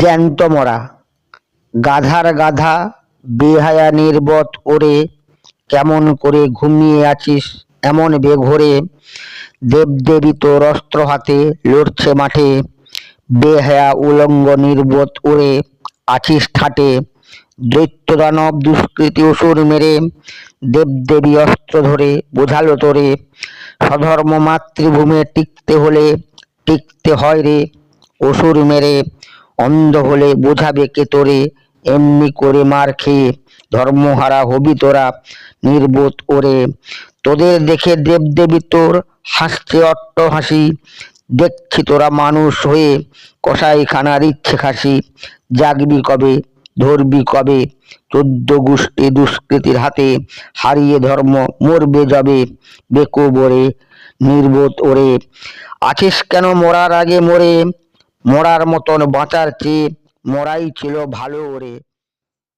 জ্যান্ত মরা। গাধার গাধা, বেহায়া নির্বত ওরে, কেমন করে ঘুমিয়ে আছিস এমন বেঘোরে। দেবদেবী তোর অস্ত্র হাতে লড়ছে মাঠে, বেহায়া উলঙ্গ নির্বত ওরে, আছিস ঠাটে। দৈত্য দানব দুষ্কৃতি অসুর মেরে, দেবদেবী অস্ত্র ধরে বোঝালো তোরে। সধর্ম মাতৃভূমে টিকতে হলে, টিকতে হয় রে, অসুর মেরে। অন্ধ হলে বোঝাবে কে তোরে? এমনি করে মার খেয়ে ধর্মহারা হবি তোরা, নির্বোধ ওরে। তোদের দেখে দেবদেবী তোর হাসছে অট্ট হাসি। দেখছি তোরা মানুষ হয়ে কসাইখানার ইচ্ছে খাসি। জাগবি কবে? ধরবি কবে? চোদ্দ গোষ্ঠী দুষ্কৃতির হাতে হারিয়ে ধর্ম মরবে যাবে। বেকো বরে নির্বোধ ওরে। আছিস কেন মরার আগে মরে? মরার মতন বাঁচার চেয়ে মরাই ছিল ভালো ওরে।